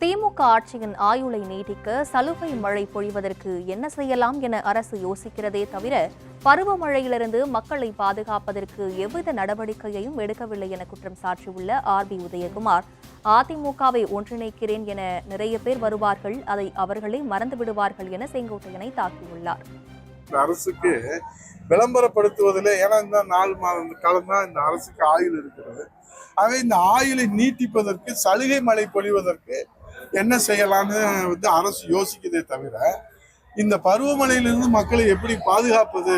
திமுக ஆட்சியின் ஆயுளை நீட்டிக்க சலுகை மழை பொழிவதற்கு என்ன செய்யலாம் என அரசு யோசிக்கிறதே தவிர பருவமழையிலிருந்து மக்களை பாதுகாப்பதற்கு எவ்வித நடவடிக்கையையும் எடுக்கவில்லை என குற்றம் சாட்டியுள்ள ஆர் பி உதயகுமார். அதிமுகவை ஒன்றிணைக்கிறேன் என நிறைய பேர் வருவார்கள் அதை அவர்களே மறந்து விடுவார்கள் என செங்கோட்டையனை தாக்கியுள்ளார். அரசுக்கு விளம்பரப்படுத்துவதில் ஏன்னா இந்த நாலு மாதம் காலம் தான் இந்த அரசுக்கு ஆயுள் இருக்கிறது. ஆகவே இந்த ஆயுளை நீட்டிப்பதற்கு சலுகை மழை பொழிவதற்கு என்ன செய்யலாம்னு வந்து அரசு யோசிக்குதே தவிர இந்த பருவமழையிலிருந்து மக்களை எப்படி பாதுகாப்பது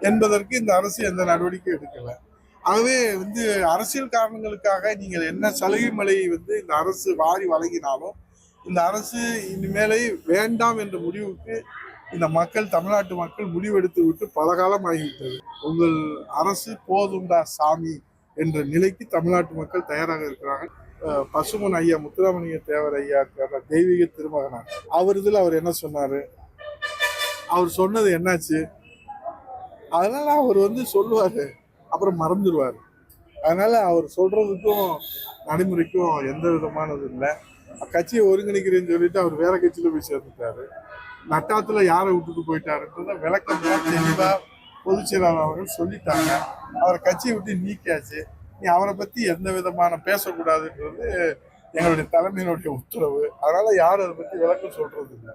என்பதற்கு இந்த அரசு எந்த நடவடிக்கை எடுக்கலை. ஆகவே வந்து அரசியல் காரணங்களுக்காக நீங்கள் என்ன சலுகை மலையை வந்து இந்த அரசு வாரி வழங்கினாலும் இந்த அரசு இனிமேலே வேண்டாம் என்ற முடிவுக்கு இந்த மக்கள் தமிழ்நாட்டு மக்கள் முடிவெடுத்து விட்டு பல காலம் ஆகிவிட்டது உங்கள் அரசு போதுண்டா சாமி என்ற நிலைக்கு தமிழ்நாட்டு மக்கள் தயாராக இருக்கிறார்கள். பசுமன் ஐயா முத்துராமலிங்க தேவர் ஐயா இருக்கிற தெய்வீக திருமகனார் அவர் இதில் அவர் என்ன சொன்னார்? அவர் சொன்னது என்னாச்சு? அதனால் அவர் வந்து சொல்லுவார். அப்புறம் மறந்துடுவார். அதனால அவர் சொல்றதுக்கும் நடைமுறைக்கும் எந்த விதமானது இல்லை. கட்சியை ஒருங்கிணைக்கிறேன்னு சொல்லிட்டு அவர் வேற கட்சியில் போய் சேர்ந்துட்டாரு. நட்டாத்துல யாரை விட்டுட்டு போயிட்டாருன்றத விளக்கம் தெளிவாக பொதுச் செயலாளர் அவர்கள் சொல்லிட்டாங்க. அவரை கட்சியை விட்டு நீக்கியாச்சு. நீ அவரை பத்தி எந்த விதமான பேசக்கூடாதுன்றது எங்களுடைய தலைமையினுடைய உத்தரவு. அதனால யாரும் அதை பத்தி விளக்கம் சொல்றது இல்லை